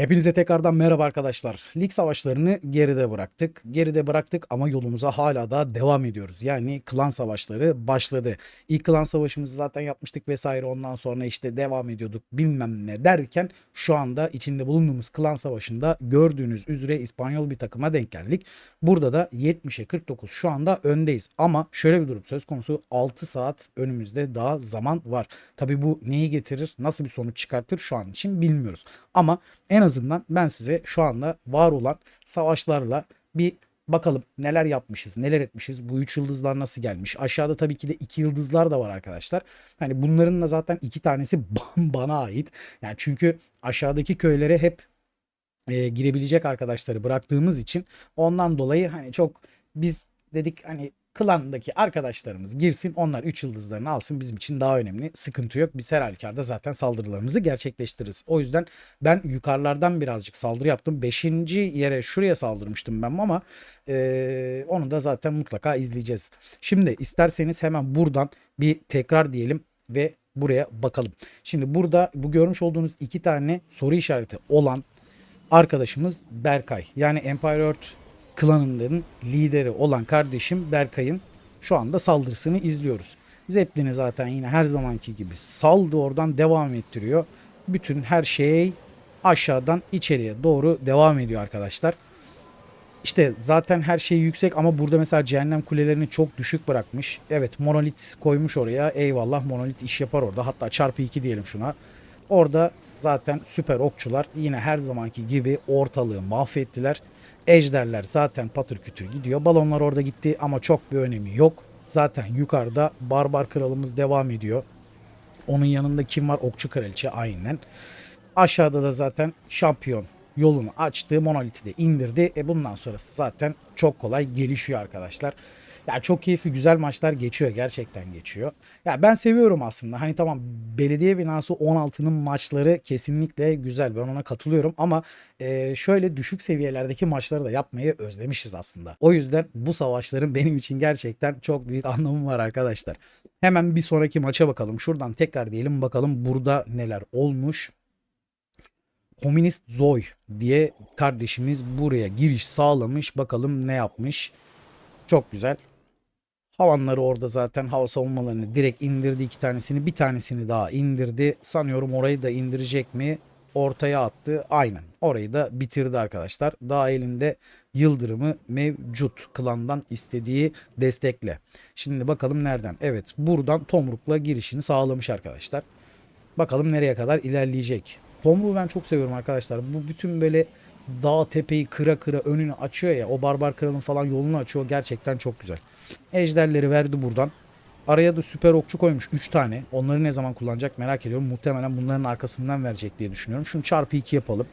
Hepinize tekrardan merhaba arkadaşlar. Lig savaşlarını geride bıraktık. Geride bıraktık ama yolumuza hala da devam ediyoruz. Yani klan savaşları başladı. İlk klan savaşımızı zaten yapmıştık vesaire. Ondan sonra işte devam ediyorduk bilmem ne derken şu anda içinde bulunduğumuz klan savaşında gördüğünüz üzere İspanyol bir takıma denk geldik. Burada da 70'e 49 şu anda öndeyiz. Ama şöyle bir durum söz konusu 6 saat önümüzde daha zaman var. Tabi bu neyi getirir, nasıl bir sonuç çıkartır şu an için bilmiyoruz. Ama en azından ben size şu anda var olan savaşlarla bir bakalım neler yapmışız, neler etmişiz. Bu üç yıldızlar nasıl gelmiş? Aşağıda tabii ki de iki yıldızlar da var arkadaşlar. Hani bunların da zaten iki tanesi bana ait. Yani çünkü aşağıdaki köylere hep e, girebilecek arkadaşları bıraktığımız için ondan dolayı hani çok biz dedik hani klandaki arkadaşlarımız girsin onlar 3 yıldızlarını alsın bizim için daha önemli. Sıkıntı yok. Biz her halükarda zaten saldırılarımızı gerçekleştiririz. O yüzden ben yukarılardan birazcık saldırı yaptım. 5. yere şuraya saldırmıştım ben ama e, onu da zaten mutlaka izleyeceğiz. Şimdi isterseniz hemen buradan bir tekrar diyelim ve buraya bakalım. Şimdi burada bu görmüş olduğunuz iki tane soru işareti olan arkadaşımız Berkay. Yani Empire Earth klanının lideri olan kardeşim Berkay'ın şu anda saldırısını izliyoruz. Zeppelin'i zaten yine her zamanki gibi saldı oradan devam ettiriyor. Bütün her şey aşağıdan içeriye doğru devam ediyor arkadaşlar. İşte zaten her şey yüksek ama burada mesela cehennem kulelerini çok düşük bırakmış. Evet monolit koymuş oraya. Eyvallah monolit iş yapar orada. Hatta çarpı 2 diyelim şuna. Orada zaten süper okçular yine her zamanki gibi ortalığı mahvettiler. Ejderler zaten patır kütür gidiyor. Balonlar orada gitti ama çok bir önemi yok. Zaten yukarıda barbar kralımız devam ediyor. Onun yanında kim var? Okçu kraliçe aynen. Aşağıda da zaten şampiyon yolunu açtı. Monolith'i de indirdi. E bundan sonrası zaten çok kolay gelişiyor arkadaşlar. Ya çok keyifli güzel maçlar geçiyor gerçekten geçiyor. Ya ben seviyorum aslında. Hani tamam belediye binası 16'nın maçları kesinlikle güzel. Ben ona katılıyorum ama e, şöyle düşük seviyelerdeki maçları da yapmayı özlemişiz aslında. O yüzden bu savaşların benim için gerçekten çok büyük anlamı var arkadaşlar. Hemen bir sonraki maça bakalım. Şuradan tekrar diyelim bakalım burada neler olmuş. Komünist Zoy diye kardeşimiz buraya giriş sağlamış. Bakalım ne yapmış. Çok güzel. Havanları orada zaten hava savunmalarını direkt indirdi iki tanesini. Bir tanesini daha indirdi. Sanıyorum orayı da indirecek mi? Ortaya attı. Aynen. Orayı da bitirdi arkadaşlar. Daha elinde yıldırımı mevcut. Klandan istediği destekle. Şimdi bakalım nereden? Evet buradan Tomruk'la girişini sağlamış arkadaşlar. Bakalım nereye kadar ilerleyecek. Tomruk'u ben çok seviyorum arkadaşlar. Bu bütün böyle dağ tepeyi kıra kıra önünü açıyor ya. O barbar kralın falan yolunu açıyor. Gerçekten çok güzel. Ejderleri verdi buradan. Araya da süper okçu koymuş 3 tane. Onları ne zaman kullanacak merak ediyorum. Muhtemelen bunların arkasından verecek diye düşünüyorum. Şunu çarpı 2 yapalım.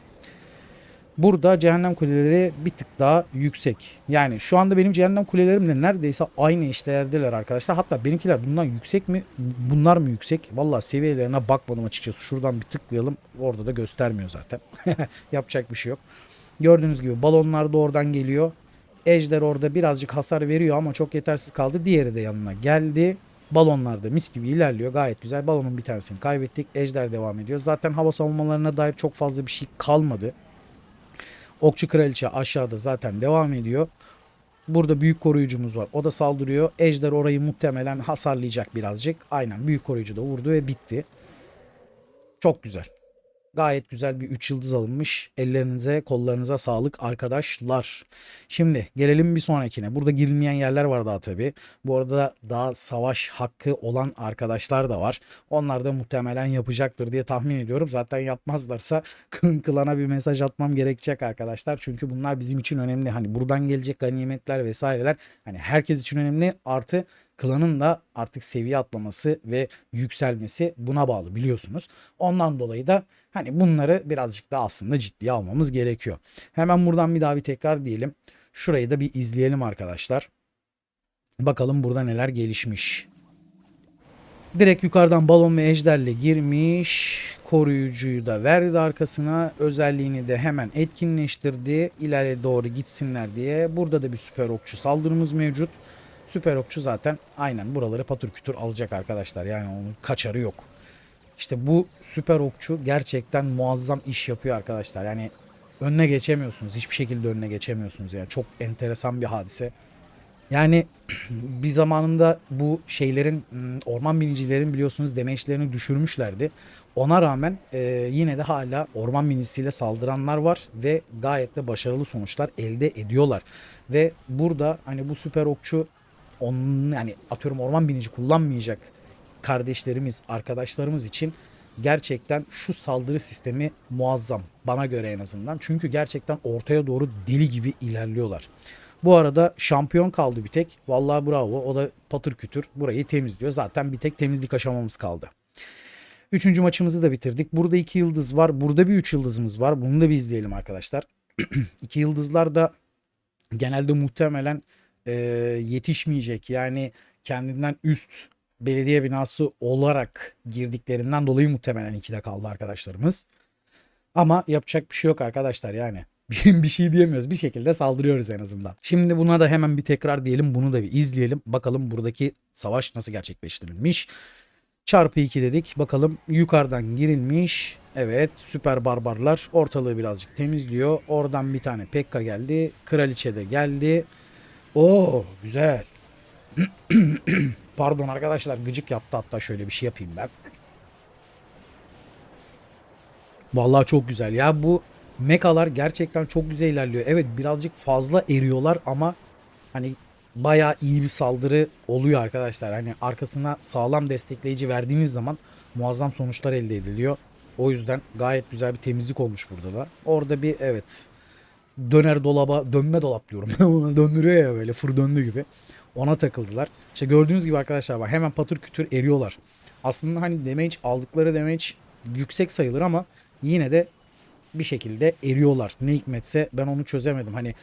Burada cehennem kuleleri bir tık daha yüksek. Yani şu anda benim cehennem kulelerimle neredeyse aynı eşdeğerdeler arkadaşlar. Hatta benimkiler bundan yüksek mi? Bunlar mı yüksek? Vallahi seviyelerine bakmadım açıkçası. Şuradan bir tıklayalım. Orada da göstermiyor zaten. Yapacak bir şey yok. Gördüğünüz gibi balonlar da oradan geliyor. Ejder orada birazcık hasar veriyor ama çok yetersiz kaldı. Diğeri de yanına geldi. Balonlar da mis gibi ilerliyor. Gayet güzel. Balonun bir tanesini kaybettik. Ejder devam ediyor. Zaten hava savunmalarına dair çok fazla bir şey kalmadı. Okçu kraliçe aşağıda zaten devam ediyor. Burada büyük koruyucumuz var. O da saldırıyor. Ejder orayı muhtemelen hasarlayacak birazcık. Aynen büyük koruyucu da vurdu ve bitti. Çok güzel. Gayet güzel bir 3 yıldız alınmış. Ellerinize, kollarınıza sağlık arkadaşlar. Şimdi gelelim bir sonrakine. Burada girilmeyen yerler var daha tabii. Bu arada daha savaş hakkı olan arkadaşlar da var. Onlar da muhtemelen yapacaktır diye tahmin ediyorum. Zaten yapmazlarsa kın kılana bir mesaj atmam gerekecek arkadaşlar. Çünkü bunlar bizim için önemli. Hani buradan gelecek ganimetler vesaireler hani herkes için önemli. Artı klanın da artık seviye atlaması ve yükselmesi buna bağlı biliyorsunuz. Ondan dolayı da hani bunları birazcık daha aslında ciddiye almamız gerekiyor. Hemen buradan bir daha bir tekrar diyelim. Şurayı da bir izleyelim arkadaşlar. Bakalım burada neler gelişmiş. Direkt yukarıdan balon ve ejderle girmiş. Koruyucuyu da verdi arkasına. Özelliğini de hemen etkinleştirdi. İleriye doğru gitsinler diye. Burada da bir süper okçu saldırımız mevcut. Süper okçu zaten aynen buraları patır kütür alacak arkadaşlar. Yani onun kaçarı yok. İşte bu süper okçu gerçekten muazzam iş yapıyor arkadaşlar. Yani önüne geçemiyorsunuz. Hiçbir şekilde önüne geçemiyorsunuz. Yani çok enteresan bir hadise. Yani bir zamanında bu şeylerin hmm, orman binicilerin biliyorsunuz demeçlerini düşürmüşlerdi. Ona rağmen e, yine de hala orman binicisiyle saldıranlar var ve gayet de başarılı sonuçlar elde ediyorlar. Ve burada hani bu süper okçu onun yani atıyorum orman binici kullanmayacak kardeşlerimiz, arkadaşlarımız için gerçekten şu saldırı sistemi muazzam bana göre en azından. Çünkü gerçekten ortaya doğru deli gibi ilerliyorlar. Bu arada şampiyon kaldı bir tek. Vallahi bravo. O da patır kütür burayı temizliyor. Zaten bir tek temizlik aşamamız kaldı. Üçüncü maçımızı da bitirdik. Burada iki yıldız var. Burada bir üç yıldızımız var. Bunu da bir izleyelim arkadaşlar. iki yıldızlar da genelde muhtemelen e, yetişmeyecek. Yani kendinden üst belediye binası olarak girdiklerinden dolayı muhtemelen ikide kaldı arkadaşlarımız. Ama yapacak bir şey yok arkadaşlar yani. bir şey diyemiyoruz. Bir şekilde saldırıyoruz en azından. Şimdi buna da hemen bir tekrar diyelim. Bunu da bir izleyelim. Bakalım buradaki savaş nasıl gerçekleştirilmiş. Çarpı 2 dedik. Bakalım yukarıdan girilmiş. Evet süper barbarlar ortalığı birazcık temizliyor. Oradan bir tane Pekka geldi. Kraliçe de geldi. Oo güzel. Pardon arkadaşlar gıcık yaptı hatta şöyle bir şey yapayım ben. Vallahi çok güzel ya bu mekalar gerçekten çok güzel ilerliyor. Evet birazcık fazla eriyorlar ama hani bayağı iyi bir saldırı oluyor arkadaşlar. Hani arkasına sağlam destekleyici verdiğiniz zaman muazzam sonuçlar elde ediliyor. O yüzden gayet güzel bir temizlik olmuş burada da. Orada bir evet döner dolaba dönme dolap diyorum. Döndürüyor ya böyle fır döndü gibi. Ona takıldılar. İşte gördüğünüz gibi arkadaşlar var. Hemen patır kütür eriyorlar. Aslında hani damage aldıkları damage yüksek sayılır ama yine de bir şekilde eriyorlar. Ne hikmetse ben onu çözemedim. Hani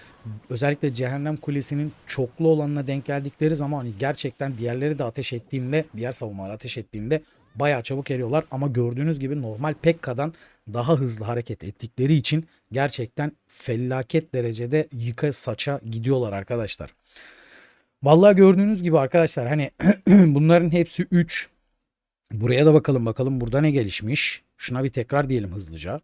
özellikle Cehennem Kulesi'nin çoklu olanına denk geldikleri zaman hani gerçekten diğerleri de ateş ettiğinde, diğer savunmalar ateş ettiğinde bayağı çabuk eriyorlar. Ama gördüğünüz gibi normal Pekka'dan daha hızlı hareket ettikleri için gerçekten felaket derecede yıka saça gidiyorlar arkadaşlar. Vallahi gördüğünüz gibi arkadaşlar hani bunların hepsi 3. Buraya da bakalım bakalım burada ne gelişmiş. Şuna bir tekrar diyelim hızlıca.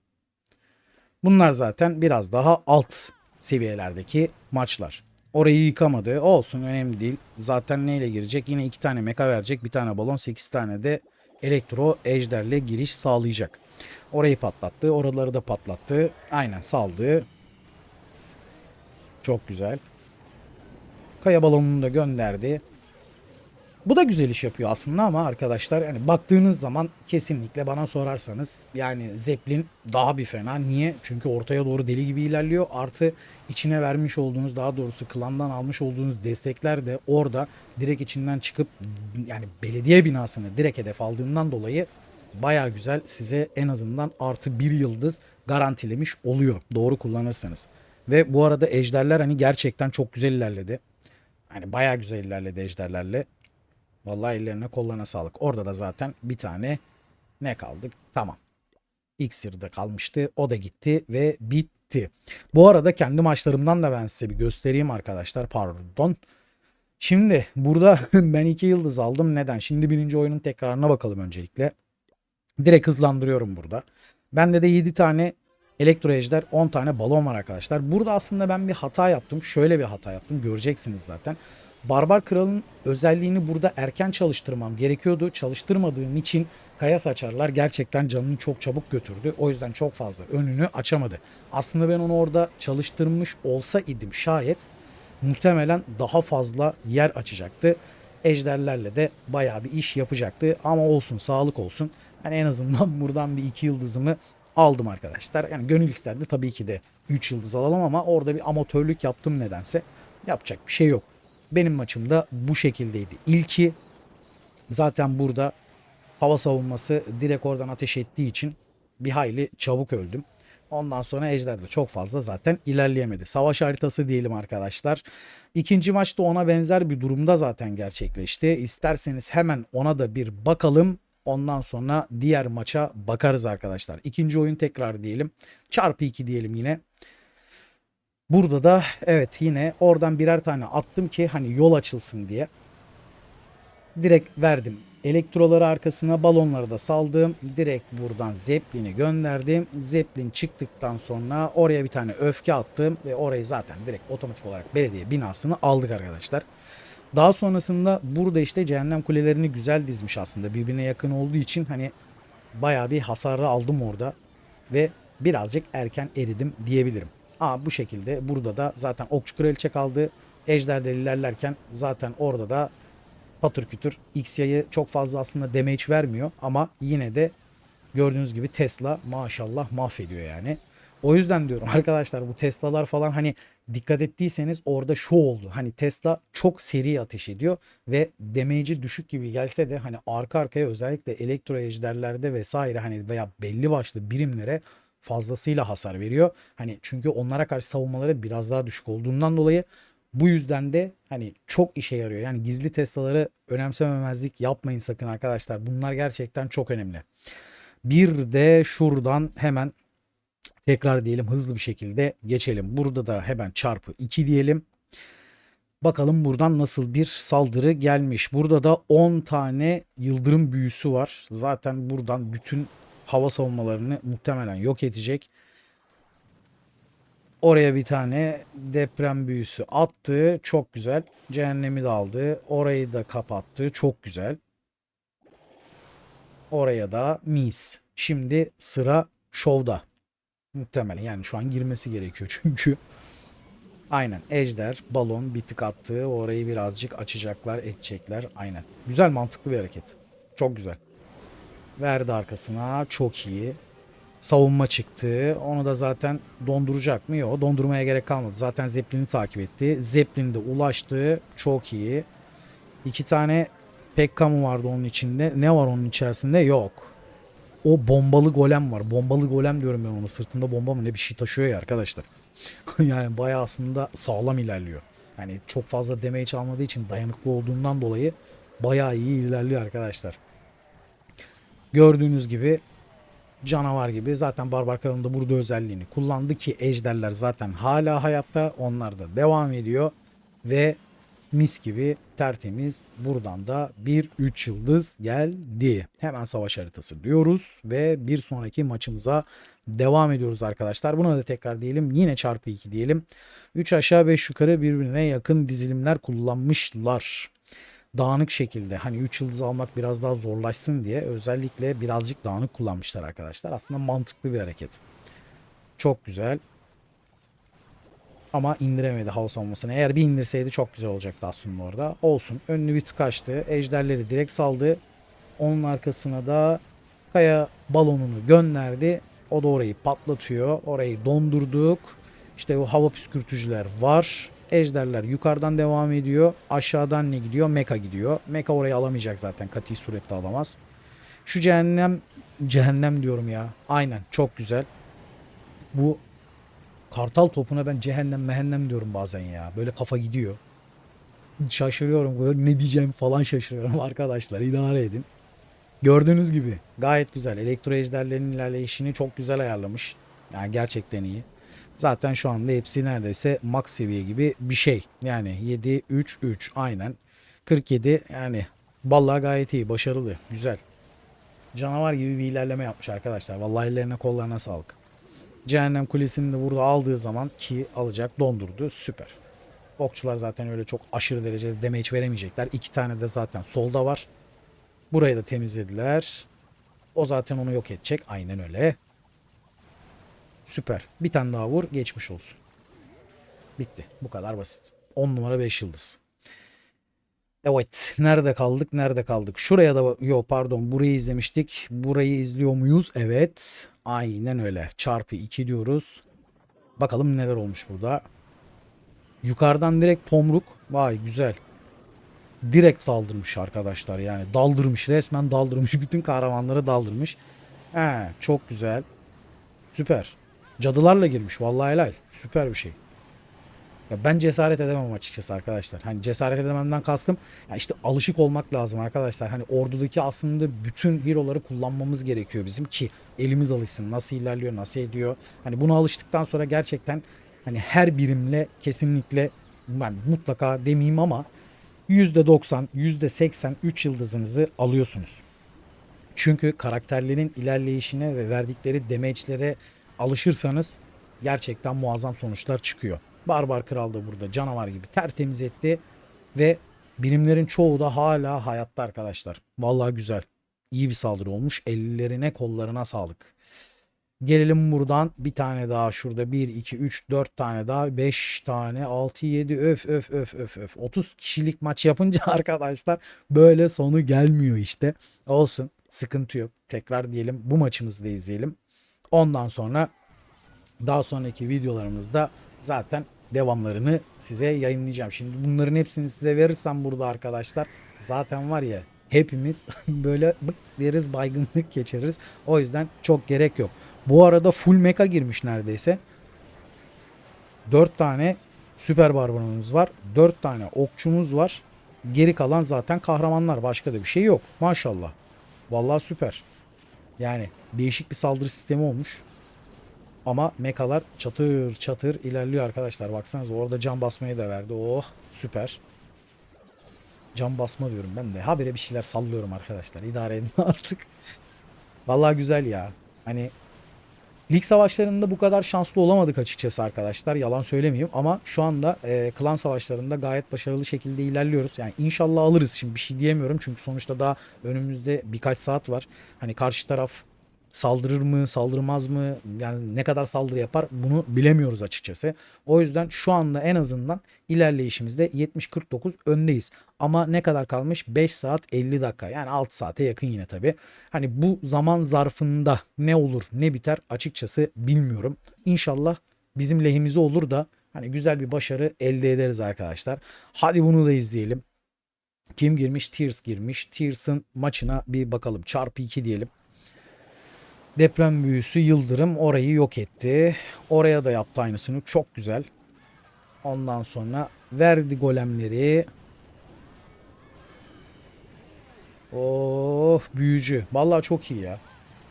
Bunlar zaten biraz daha alt seviyelerdeki maçlar. Orayı yıkamadı. Olsun önemli değil. Zaten neyle girecek? Yine iki tane meka verecek. Bir tane balon. Sekiz tane de elektro ejderle giriş sağlayacak. Orayı patlattı. Oraları da patlattı. Aynen saldı. Çok güzel. Kaya balonunu da gönderdi. Bu da güzel iş yapıyor aslında ama arkadaşlar yani baktığınız zaman kesinlikle bana sorarsanız yani Zeppelin daha bir fena. Niye? Çünkü ortaya doğru deli gibi ilerliyor. Artı içine vermiş olduğunuz daha doğrusu klandan almış olduğunuz destekler de orada direkt içinden çıkıp yani belediye binasını direkt hedef aldığından dolayı baya güzel size en azından artı bir yıldız garantilemiş oluyor. Doğru kullanırsanız. Ve bu arada ejderler hani gerçekten çok güzel ilerledi. Hani baya güzel ilerledi ejderlerle. Vallahi ellerine kollarına sağlık. Orada da zaten bir tane ne kaldık? Tamam. İksir'de kalmıştı. O da gitti ve bitti. Bu arada kendi maçlarımdan da ben size bir göstereyim arkadaşlar. Pardon. Şimdi burada ben iki yıldız aldım. Neden? Şimdi birinci oyunun tekrarına bakalım öncelikle. Direkt hızlandırıyorum burada. Bende de 7 tane elektro ejder 10 tane balon var arkadaşlar. Burada aslında ben bir hata yaptım. Şöyle bir hata yaptım. Göreceksiniz zaten. Barbar Kral'ın özelliğini burada erken çalıştırmam gerekiyordu. Çalıştırmadığım için kaya saçarlar gerçekten canını çok çabuk götürdü. O yüzden çok fazla önünü açamadı. Aslında ben onu orada çalıştırmış olsa idim şayet muhtemelen daha fazla yer açacaktı. Ejderlerle de bayağı bir iş yapacaktı. Ama olsun sağlık olsun. Yani en azından buradan bir iki yıldızımı aldım arkadaşlar. Yani gönül isterdi tabii ki de 3 yıldız alalım ama orada bir amatörlük yaptım nedense. Yapacak bir şey yok. Benim maçımda bu şekildeydi. İlki zaten burada hava savunması direkt oradan ateş ettiği için bir hayli çabuk öldüm. Ondan sonra Ejder de çok fazla zaten ilerleyemedi. Savaş haritası diyelim arkadaşlar. İkinci maçta ona benzer bir durumda zaten gerçekleşti. İsterseniz hemen ona da bir bakalım. Ondan sonra diğer maça bakarız arkadaşlar. İkinci oyun tekrar diyelim. Çarpı 2 diyelim yine. Burada da evet yine oradan birer tane attım ki hani yol açılsın diye. Direkt verdim Elektroları arkasına balonları da saldım. Direkt buradan Zeppelin'i gönderdim. Zeppelin çıktıktan sonra oraya bir tane öfke attım ve orayı zaten direkt otomatik olarak belediye binasını aldık arkadaşlar. Daha sonrasında burada işte cehennem kulelerini güzel dizmiş aslında. Birbirine yakın olduğu için hani bayağı bir hasarı aldım orada ve birazcık erken eridim diyebilirim. Aa bu şekilde burada da zaten okçu kraliçe kaldı. Ejder'de ilerlerken zaten orada da patır kütür X yayı çok fazla aslında damage vermiyor ama yine de gördüğünüz gibi Tesla maşallah mahvediyor yani. O yüzden diyorum arkadaşlar bu Tesla'lar falan hani dikkat ettiyseniz orada şu oldu. Hani Tesla çok seri ateş ediyor ve damage'i düşük gibi gelse de hani arka arkaya özellikle elektro ejderlerde vesaire hani veya belli başlı birimlere fazlasıyla hasar veriyor. Hani çünkü onlara karşı savunmaları biraz daha düşük olduğundan dolayı bu yüzden de hani çok işe yarıyor. Yani gizli Tesla'ları önemsememezlik yapmayın sakın arkadaşlar. Bunlar gerçekten çok önemli. Bir de şuradan hemen tekrar diyelim hızlı bir şekilde geçelim. Burada da hemen çarpı 2 diyelim. Bakalım buradan nasıl bir saldırı gelmiş. Burada da 10 tane yıldırım büyüsü var. Zaten buradan bütün hava savunmalarını muhtemelen yok edecek. Oraya bir tane deprem büyüsü attı. Çok güzel. Cehennemi de aldı. Orayı da kapattı. Çok güzel. Oraya da mis. Şimdi sıra şovda. Muhtemelen yani şu an girmesi gerekiyor çünkü. Aynen ejder, balon bir tık attı. Orayı birazcık açacaklar, edecekler. Aynen. Güzel mantıklı bir hareket. Çok güzel. Verdi arkasına. Çok iyi. Savunma çıktı. Onu da zaten donduracak mı? Yok. Dondurmaya gerek kalmadı. Zaten Zeppelin'i takip etti. Zeppelin de ulaştı. Çok iyi. İki tane Pekka mı vardı onun içinde? Ne var onun içerisinde? Yok. O bombalı golem var. Bombalı golem diyorum ben ona. Sırtında bomba mı ne bir şey taşıyor ya arkadaşlar. yani bayağı aslında sağlam ilerliyor. Yani çok fazla damage almadığı için dayanıklı olduğundan dolayı bayağı iyi ilerliyor arkadaşlar. Gördüğünüz gibi canavar gibi zaten Barbar Kral'ın da burada özelliğini kullandı ki ejderler zaten hala hayatta. Onlar da devam ediyor ve mis gibi tertemiz buradan da bir 3 yıldız geldi. Hemen savaş haritası diyoruz ve bir sonraki maçımıza devam ediyoruz arkadaşlar. Buna da tekrar diyelim yine çarpı 2 diyelim. 3 aşağı 5 yukarı birbirine yakın dizilimler kullanmışlar. Dağınık şekilde hani 3 yıldız almak biraz daha zorlaşsın diye özellikle birazcık dağınık kullanmışlar arkadaşlar. Aslında mantıklı bir hareket. Çok güzel. Ama indiremedi hava savunmasını. Eğer bir indirseydi çok güzel olacaktı aslında orada. Olsun. Önünü bir tık açtı. Ejderleri direkt saldı. Onun arkasına da kaya balonunu gönderdi. O da orayı patlatıyor. Orayı dondurduk. İşte o hava püskürtücüler var. Ejderler yukarıdan devam ediyor. Aşağıdan ne gidiyor? Meka gidiyor. Meka orayı alamayacak zaten. Kati surette alamaz. Şu cehennem cehennem diyorum ya. Aynen çok güzel. Bu kartal topuna ben cehennem mehennem diyorum bazen ya. Böyle kafa gidiyor. Şaşırıyorum. Böyle ne diyeceğim falan şaşırıyorum arkadaşlar. İdare edin. Gördüğünüz gibi gayet güzel. Elektro ejderlerinin ilerleyişini çok güzel ayarlamış. Yani gerçekten iyi. Zaten şu anda hepsi neredeyse max seviye gibi bir şey. Yani 7 3 3 aynen. 47 yani vallahi gayet iyi, başarılı, güzel. Canavar gibi bir ilerleme yapmış arkadaşlar. Vallahi ellerine kollarına sağlık. Cehennem Kulesi'ni de burada aldığı zaman ki alacak dondurdu. Süper. Okçular zaten öyle çok aşırı derecede damage veremeyecekler. İki tane de zaten solda var. Burayı da temizlediler. O zaten onu yok edecek. Aynen öyle. Süper. Bir tane daha vur. Geçmiş olsun. Bitti. Bu kadar basit. 10 numara 5 yıldız. Evet. Nerede kaldık? Nerede kaldık? Şuraya da yo pardon burayı izlemiştik. Burayı izliyor muyuz? Evet. Aynen öyle. Çarpı 2 diyoruz. Bakalım neler olmuş burada. Yukarıdan direkt tomruk. Vay güzel. Direkt daldırmış arkadaşlar yani. Daldırmış resmen daldırmış. Bütün kahramanları daldırmış. He, çok güzel. Süper. Cadılarla girmiş. Vallahi helal. Süper bir şey. Ya ben cesaret edemem açıkçası arkadaşlar. Hani cesaret edememden kastım ya işte alışık olmak lazım arkadaşlar. Hani ordudaki aslında bütün hero'ları kullanmamız gerekiyor bizim ki elimiz alışsın. Nasıl ilerliyor, nasıl ediyor. Hani buna alıştıktan sonra gerçekten hani her birimle kesinlikle ben mutlaka demeyeyim ama %90, %80 3 yıldızınızı alıyorsunuz. Çünkü karakterlerin ilerleyişine ve verdikleri damage'lere alışırsanız gerçekten muazzam sonuçlar çıkıyor. Barbar Kral da burada canavar gibi tertemiz etti ve birimlerin çoğu da hala hayatta arkadaşlar. Vallahi güzel. İyi bir saldırı olmuş. Ellerine kollarına sağlık. Gelelim buradan bir tane daha şurada 1 2 3 4 tane daha 5 tane 6 7 öf öf öf öf öf 30 kişilik maç yapınca arkadaşlar böyle sonu gelmiyor işte. Olsun sıkıntı yok. Tekrar diyelim bu maçımızı da izleyelim. Ondan sonra daha sonraki videolarımızda zaten devamlarını size yayınlayacağım. Şimdi bunların hepsini size verirsem burada arkadaşlar zaten var ya hepimiz böyle bık deriz baygınlık geçiririz. O yüzden çok gerek yok. Bu arada full mecha girmiş neredeyse. 4 tane süper barbarımız var. 4 tane okçumuz var. Geri kalan zaten kahramanlar. Başka da bir şey yok. Maşallah. Vallahi süper. Yani değişik bir saldırı sistemi olmuş. Ama mekalar çatır çatır ilerliyor arkadaşlar. Baksanıza orada cam basmayı da verdi. Oh süper. Cam basma diyorum ben de. Habire bir şeyler sallıyorum arkadaşlar. İdare edin artık. Vallahi güzel ya. Hani lig savaşlarında bu kadar şanslı olamadık açıkçası arkadaşlar. Yalan söylemeyeyim ama şu anda e, klan savaşlarında gayet başarılı şekilde ilerliyoruz. Yani inşallah alırız. Şimdi bir şey diyemiyorum çünkü sonuçta daha önümüzde birkaç saat var. Hani karşı taraf saldırır mı, saldırmaz mı? Yani ne kadar saldırı yapar bunu bilemiyoruz açıkçası. O yüzden şu anda en azından ilerleyişimizde 70-49 öndeyiz. Ama ne kadar kalmış? 5 saat 50 dakika. Yani 6 saate yakın yine tabii. Hani bu zaman zarfında ne olur ne biter açıkçası bilmiyorum. İnşallah bizim lehimize olur da hani güzel bir başarı elde ederiz arkadaşlar. Hadi bunu da izleyelim. Kim girmiş? Tears girmiş. Tears'ın maçına bir bakalım. Çarpı 2 diyelim. Deprem büyüsü yıldırım orayı yok etti. Oraya da yaptı aynısını. Çok güzel. Ondan sonra verdi golemleri. Of büyücü. Vallahi çok iyi ya.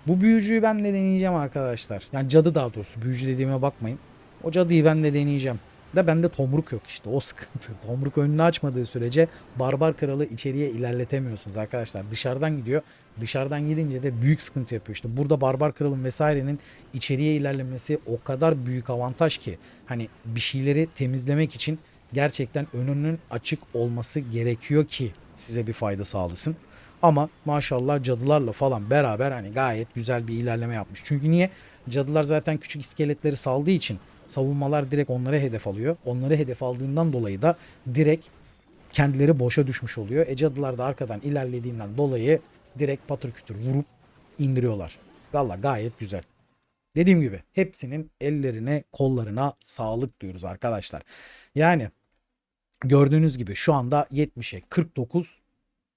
Bu büyücüyü ben de deneyeceğim arkadaşlar. Yani cadı daha doğrusu. Büyücü dediğime bakmayın. O cadıyı ben de deneyeceğim. Da bende tomruk yok işte o sıkıntı. Tomruk önünü açmadığı sürece barbar kralı içeriye ilerletemiyorsunuz arkadaşlar. Dışarıdan gidiyor. Dışarıdan gidince de büyük sıkıntı yapıyor. İşte burada barbar kralın vesairenin içeriye ilerlemesi o kadar büyük avantaj ki hani bir şeyleri temizlemek için gerçekten önünün açık olması gerekiyor ki size bir fayda sağlasın. Ama maşallah cadılarla falan beraber hani gayet güzel bir ilerleme yapmış. Çünkü niye? Cadılar zaten küçük iskeletleri saldığı için savunmalar direkt onlara hedef alıyor. Onları hedef aldığından dolayı da direkt kendileri boşa düşmüş oluyor. E cadılar da arkadan ilerlediğinden dolayı direkt patır kütür vurup indiriyorlar. Valla gayet güzel. Dediğim gibi hepsinin ellerine kollarına sağlık diyoruz arkadaşlar. Yani gördüğünüz gibi şu anda 70'e 49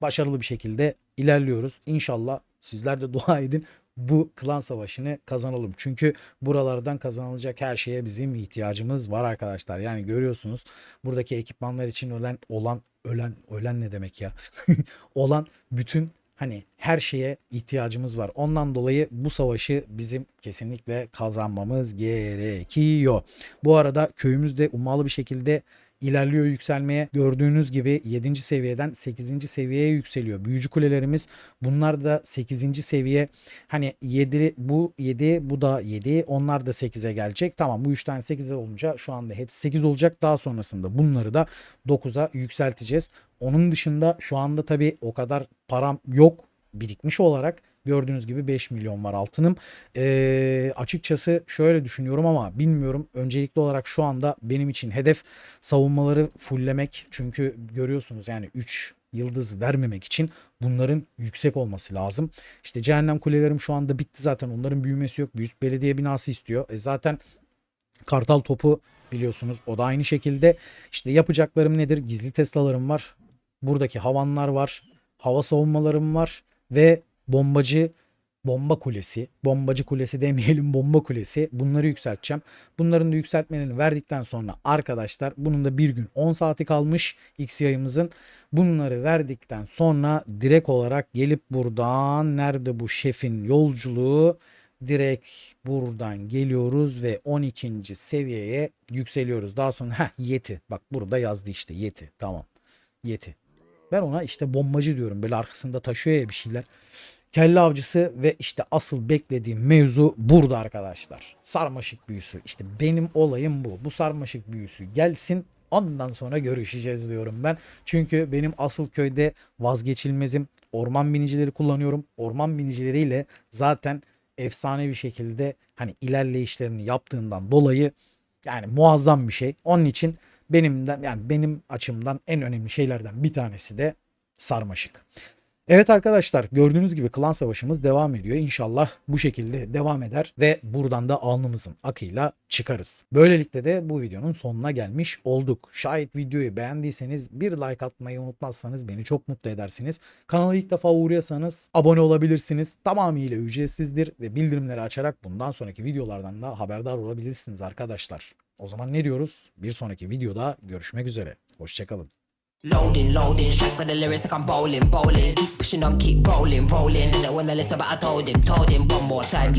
başarılı bir şekilde ilerliyoruz. İnşallah sizler de dua edin bu klan savaşını kazanalım. Çünkü buralardan kazanılacak her şeye bizim ihtiyacımız var arkadaşlar. Yani görüyorsunuz buradaki ekipmanlar için ölen olan ölen ölen ne demek ya? olan bütün hani her şeye ihtiyacımız var. Ondan dolayı bu savaşı bizim kesinlikle kazanmamız gerekiyor. Bu arada köyümüzde ummalı bir şekilde ilerliyor yükselmeye. Gördüğünüz gibi 7. seviyeden 8. seviyeye yükseliyor. Büyücü kulelerimiz bunlar da 8. seviye. Hani 7 bu 7 bu da 7 onlar da 8'e gelecek. Tamam bu 3 tane 8'e olunca şu anda hepsi 8 olacak. Daha sonrasında bunları da 9'a yükselteceğiz. Onun dışında şu anda tabii o kadar param yok birikmiş olarak Gördüğünüz gibi 5 milyon var altınım. Ee, açıkçası şöyle düşünüyorum ama bilmiyorum. Öncelikli olarak şu anda benim için hedef savunmaları fulllemek. Çünkü görüyorsunuz yani 3 yıldız vermemek için bunların yüksek olması lazım. İşte cehennem kulelerim şu anda bitti zaten. Onların büyümesi yok. Büyük belediye binası istiyor. E zaten kartal topu biliyorsunuz. O da aynı şekilde. İşte yapacaklarım nedir? Gizli Tesla'larım var. Buradaki havanlar var. Hava savunmalarım var. Ve bombacı bomba kulesi, bombacı kulesi demeyelim bomba kulesi bunları yükselteceğim. Bunların da yükseltmelerini verdikten sonra arkadaşlar bunun da bir gün 10 saati kalmış X yayımızın. Bunları verdikten sonra direkt olarak gelip buradan nerede bu şefin yolculuğu direkt buradan geliyoruz ve 12. seviyeye yükseliyoruz. Daha sonra heh yeti bak burada yazdı işte yeti tamam yeti Ben ona işte bombacı diyorum. Böyle arkasında taşıyor ya bir şeyler. Kelle avcısı ve işte asıl beklediğim mevzu burada arkadaşlar. Sarmaşık büyüsü. İşte benim olayım bu. Bu sarmaşık büyüsü gelsin ondan sonra görüşeceğiz diyorum ben. Çünkü benim asıl köyde vazgeçilmezim. Orman binicileri kullanıyorum. Orman binicileriyle zaten efsane bir şekilde hani ilerleyişlerini yaptığından dolayı yani muazzam bir şey. Onun için benimden yani benim açımdan en önemli şeylerden bir tanesi de sarmaşık. Evet arkadaşlar gördüğünüz gibi klan savaşımız devam ediyor. İnşallah bu şekilde devam eder ve buradan da alnımızın akıyla çıkarız. Böylelikle de bu videonun sonuna gelmiş olduk. Şayet videoyu beğendiyseniz bir like atmayı unutmazsanız beni çok mutlu edersiniz. Kanala ilk defa uğruyorsanız abone olabilirsiniz. Tamamıyla ücretsizdir ve bildirimleri açarak bundan sonraki videolardan da haberdar olabilirsiniz arkadaşlar. O zaman ne diyoruz? Bir sonraki videoda görüşmek üzere. Hoşçakalın. Loading, loading, straight with the lyrics like I'm bowling, bowling. Pushing on, keep rolling, rolling. When I listen, but I told him, told him one more time.